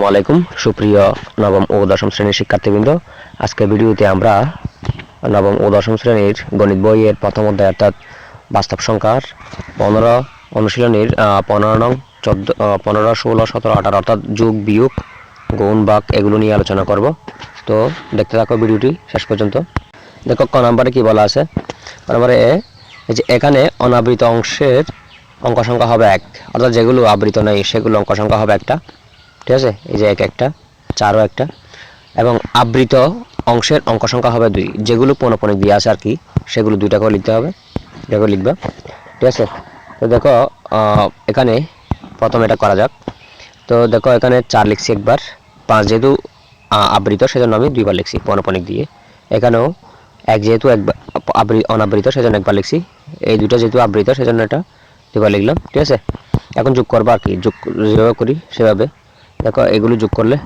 আসসালামু আলাইকুম। সুপ্রিয় নবম ও দশম শ্রেণির শিক্ষার্থীবৃন্দ, আজকের ভিডিওতে আমরা নবম ও দশম শ্রেণির গণিত বইয়ের প্রথম অধ্যায় অর্থাৎ বাস্তব সংখ্যার পনেরো অনুশীলনীর পনেরো নং চোদ্দ পনেরো, ষোলো, সতেরো, আঠারো অর্থাৎ যোগ, বিয়োগ, গুণ, বাক এগুলো নিয়ে আলোচনা করব। তো দেখতে থাকো ভিডিওটি শেষ পর্যন্ত। দেখো, ক নাম্বারে কি বলা আছে? নম্বরে, এই যে এখানে অনাবৃত অংশের অঙ্ক সংখ্যা হবে এক, অর্থাৎ যেগুলো আবৃত নেই সেগুলো অঙ্ক সংখ্যা হবে একটা। ঠিক আছে? এই যে এক একটা, চারও একটা, এবং আবৃত অংশের অঙ্ক সংখ্যা হবে দুই। যেগুলো পনপনিক দিয়ে আছে আর কি, সেগুলো দুইটা করে লিখতে হবে। দুইটা করে লিখবে। ঠিক আছে? তো দেখো এখানে প্রথম এটা করা যাক। তো দেখো, এখানে চার লিখছি একবার। পাঁচ যেহেতু আবৃত, সেজন্য আমি দুইবার লিখছি পনপনিক দিয়ে। এখানেও এক যেহেতু একবার অনাবৃত, সেজন্য একবার লিখছি। এই দুটো যেহেতু আবৃত, সেজন্য এটা দুইবার লিখলাম। ঠিক আছে? এখন যোগ করবা আর কি। যোগ যেভাবে করি, সেভাবে। দেখো, এগুলো যোগ করলে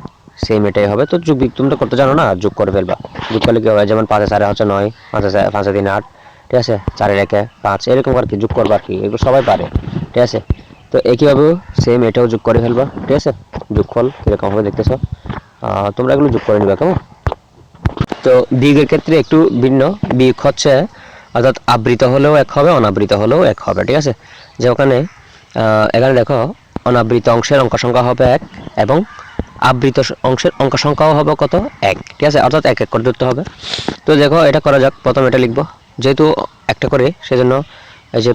সেম এটাই হবে। তো যোগ তোমরা করতে জানো না, যোগ করে ফেলবা। যোগ করলে কি হবে যেমন পাঁচে চারে হচ্ছে নয়, পাঁচে পাঁচে তিন আট, ঠিক আছে? চারের একে পাঁচ, এরকম আর কি যোগ করবা আর কি? এগুলো সবাই পারে, ঠিক আছে? তো একইভাবে সেম এটাও যোগ করে ফেলবা, ঠিক আছে? যোগফল কীরকম হবে, দেখতেছো। তোমরা এগুলো যোগ করে নিবা, কেমন? তো বিয়োগের ক্ষেত্রে একটু ভিন্ন। বিয়োগ হচ্ছে, অর্থাৎ আবৃত হলেও এক হবে, অনাবৃত হলেও এক হবে, ঠিক আছে? যে ওখানে এখানে দেখো, অনাবৃত অংশের অঙ্ক সংখ্যা হবে এক এবং আবৃত অংশের অঙ্ক সংখ্যাও হবে কত? এক। ঠিক আছে? অর্থাৎ এক এক করে ধরতে হবে। তো দেখো, এটা করা যাক। প্রথম এটা লিখব। যেহেতু একটা করে, সেজন্য এই যে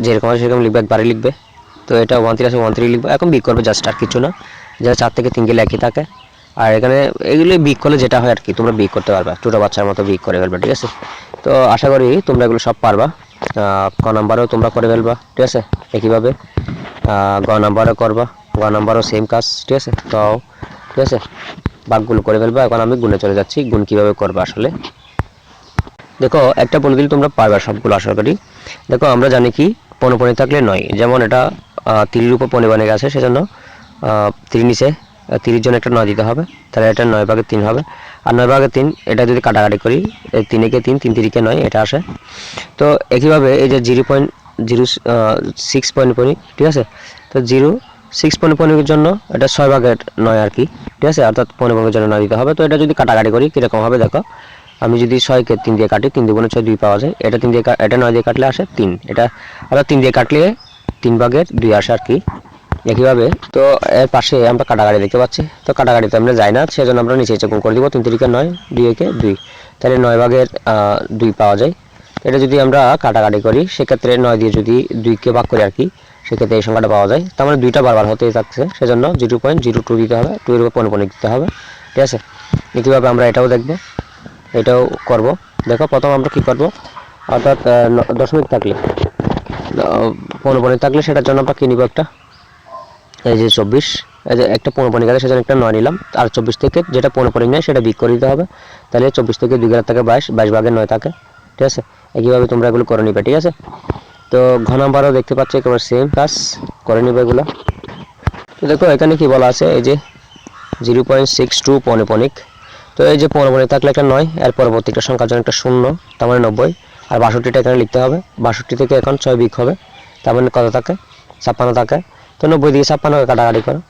যেরকম আছে সেরকম লিখবে, একবারে লিখবে। তো এটা ওয়ান থ্রি আছে ওয়ান থ্রি লিখবে। এখন বিক করবে জাস্ট আর কিছু না। যা চার থেকে তিন গেলে একই থাকে। আর এখানে এগুলো বিক করলে যেটা হয় আর কি, তোমরা বিক করতে পারবা। ছোটো বাচ্চার মতো বিক করে ফেলবে, ঠিক আছে? তো আশা করি তোমরা এগুলো সব পারবা। ক নাম্বারও তোমরা করে ফেলবা, ঠিক আছে? একইভাবে। গ নাম্বারও করবা। গ নাম্বারও সেম কাজ, ঠিক আছে? তো, ঠিক আছে? বাঘগুলো করে ফেলবা। এখন আমি গুণে চলে যাচ্ছি। গুণ কীভাবে করবা আসলে? দেখো, একটা বলে দিলে তোমরা পারবে সবগুলো, আশা করি। দেখো, আমরা জানি কি পনপনি থাকলে নয়। যেমন এটা তিরির উপর পনিবানে গেছে, সেজন্য তিরি নিচে তিরির জন্য একটা নয় দিতে হবে। তাহলে এটা নয় ভাগে তিন হবে। আর নয় ভাগে তিন, এটা যদি কাটাকাটি করি তিনেকে তিন তিন তিরিকে নয়, এটা আসে। তো, একইভাবে এই যে zero point zero six point পনি ঠিক আছে? তো জিরো সিক্স পয়েন্ট পনির জন্য এটা ছয় ভাগের নয় আর কি, ঠিক আছে? অর্থাৎ পনেরো ভাগের জন্য নয় দিতে হবে। তো এটা যদি কাটাকাটি করি, কীরকম হবে দেখো? আমি যদি ছয়কে তিন দিয়ে কাটি, তিন দুগুণে ছয় দুই পাওয়া যায়। এটা তিন দিয়ে এটা নয় দিয়ে কাটলে আসে তিন। এটা অর্থাৎ তিন দিয়ে কাটলে তিন ভাগের দুই আসে আর কি। একইভাবে, তো এর পাশে আমরা কাটাকাটি দেখতে পাচ্ছি। তো কাটাকাটিতে আমরা যাই না, সেজন্য আমরা নিচে চেক করে দিব। তিন তিরিকে নয়, দুই একে দুই। তাহলে নয় ভাগের দুই পাওয়া যায়। এটা যদি আমরা কাটাকাটি করি, সেক্ষেত্রে নয় দিয়ে যদি দুইকে ভাগ করি আর কি, সেক্ষেত্রে এই সংখ্যাটা পাওয়া যায়। তার মানে দুইটা বারবার হতেই থাকছে। সেজন্য জিরো পয়েন্ট জিরো টু দিতে হবে টু এর উপর পনেরো পনেরো দিতে হবে। ঠিক আছে? একইভাবে আমরা এটাও দেখব, এটাও করব। দেখো, প্রথম আমরা কি করব? অর্থাৎ দশমিক থাকলে পনেরো পনেরো থাকলে সেটার জন্য আমরা কি একটা? এই যে চব্বিশ, এই যে একটা পনেরো পনেরো গেলে সেজন্য একটা নয় নিলাম। আর চব্বিশ থেকে যেটা পনেরো পনেরো নেয়, সেটা বিক করে দিতে হবে। তাহলে চব্বিশ থেকে দুই গেলার থেকে বাইশ বাইশ ভাগের নয় থাকে। ঠিক আছে? একইভাবে তোমরা এগুলো করে নিবে, ঠিক আছে? তো ঘ নাম্বারও দেখতে পাচ্ছ, একেবারে সেম কাজ, করে নিবে এগুলো। তো দেখো, এখানে কি বলা আছে, এই যে জিরো পয়েন্ট সিক্স টু পনেপনিক তো এই যে পনেপনিক থাকলে একটা নয়, এর পরবর্তীটা সংখ্যার জন্য একটা শূন্য, তার মানে নব্বই। আর বাষট্টিটা এখানে লিখতে হবে। বাষট্টি থেকে এখন ছয় বিক হবে, তার মানে কত থাকে? ছাপ্পান্ন থাকে। তো নব্বই দিয়ে ছাপ্পান্নকে কাটাকাটি করো।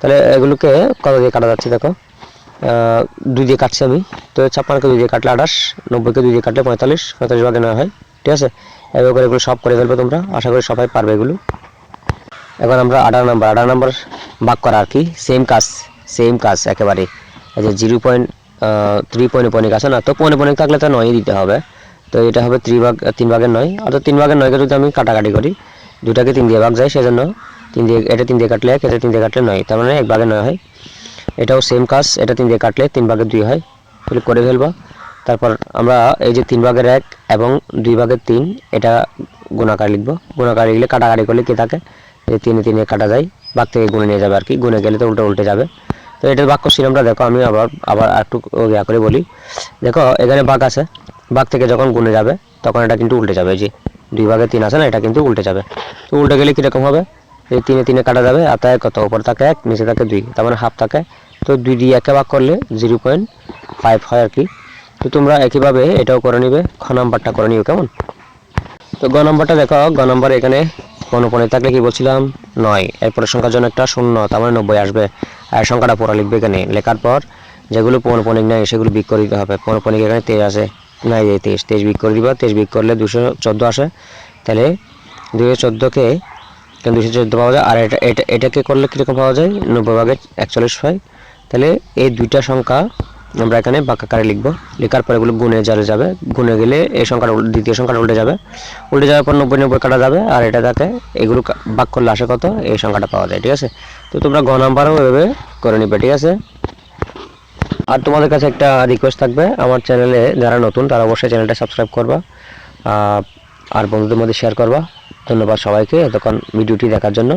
তাহলে এগুলোকে কত দিয়ে কাটা যাচ্ছে দেখো? দুই দিয়ে কাটছি আমি। তো ছাপ্পান্নকে দুই দিয়ে কাটলে আঠাশ, নব্বইকে দুই দিয়ে কাটলে পঁয়তাল্লিশ পঁয়তাল্লিশ ভাগে নেওয়া হয়। ঠিক আছে? এবার করে এগুলো সব করে ফেলবে তোমরা। আশা করি সবাই পারবে এগুলো। এখন আমরা আঠারো নাম্বার। আঠারো নাম্বার বাক করা আর কি। সেম কাজ সেম কাজ একেবারে। যে zero point three point point আছে না? তো পয়েন্ট পয়েন্ট থাকলে তো নয়ই দিতে হবে। তো এটা হবে থ্রি ভাগ, তিন ভাগের নয়। অর্থাৎ তিন ভাগের নয়কে যদি আমি কাটাকাটি করি দুটাকে তিন দিয়ে ভাগ যায়, সেজন্য তিন দিয়ে, এটা তিন দিয়ে কাটলে এক, এটা তিন দিয়ে কাটলে নয়। তার মানে এক ভাগে নয় হয়। এটাও সেম কাজ, এটা তিন দিয়ে কাটলে তিন ভাগের দুই হয় তাহলে করে ফেলবা। তারপর আমরা এই যে তিন ভাগের এক এবং দুই ভাগের তিন, এটা গুণাকার লিখব। গুণাকার লিখলে কাটাকাটি করলে কি থাকে? এই তিনে তিনে কাটা যায় বাঘ থেকে গুণে নিয়ে যাবে আর কি, গুণে গেলে তো উল্টে উল্টে যাবে। তো এটার বাক্য সিরামটা দেখো, আমি আবার আবার একটু ইয়া করে বলি। দেখো, এখানে বাঘ আছে বাঘ থেকে যখন গুণে যাবে, তখন এটা কিন্তু উল্টে যাবে যে দুই ভাগে তিন আছে না, এটা কিন্তু উল্টে যাবে। তো উল্টে গেলে কীরকম হবে? এই তিনে তিনে কাটা যাবে, আর তাই কত? উপর থাকে এক, নিচে থাকে দুই, তার মানে হাফ থাকে। তো দুই দিয়ে একে ভাগ করলে জিরো পয়েন্ট ফাইভ হয় আর কি। তো তোমরা একইভাবে এটাও করে নিবে, খ নাম্বারটা করে নিও কেমন? তো গ নম্বরটা দেখো, গ নম্বর এখানে পনেরো থাকলে কি বলছিলাম? নয়। এরপরে সংখ্যার জন্য একটা শূন্য, তার মানে নব্বই আসবে। আর সংখ্যাটা পড়া লিখবে এখানে। লেখার পর যেগুলো পনেরো পৌনপনিক নাই, সেগুলো বিক করে দিতে হবে। পনেরো পৌনপনিক এখানে তেইশ আছে নাই এই তেইশ। তেইশ বিক করে দিবা, তেইশ বিক করলে দুশো চোদ্দ আসে। তাহলে দুশো চোদ্দোকে কেন দুশো চোদ্দ পাওয়া যায়। আর এটা এটা এটাকে করলে কীরকম পাওয়া যায়? নব্বই ভাগের একচল্লিশ হয়। তাহলে এই দুইটা সংখ্যা আমরা এখানে বাক্যাকারে লিখব। লেখার পর এগুলো গুণে যারে যাবে। গুণে গেলে এই সংখ্যাটা দ্বিতীয় সংখ্যাটা উল্টে যাবে। উল্টে যাওয়ার পর নব্বই নব্বই কাটা যাবে। আর এটা তাকে এগুলো বাক করলে আসে কত? এই সংখ্যাটা পাওয়া যায়, ঠিক আছে? তো তোমরা গ নাম্বারও এভাবে করে নিবে, ঠিক আছে? আর তোমাদের কাছে একটা রিকোয়েস্ট থাকবে। আমার চ্যানেলে যারা নতুন, তারা অবশ্যই চ্যানেলটা সাবস্ক্রাইব করবা। আর বন্ধুদের মধ্যে শেয়ার করবা। ধন্যবাদ সবাইকে এতক্ষণ ভিডিওটি দেখার জন্য।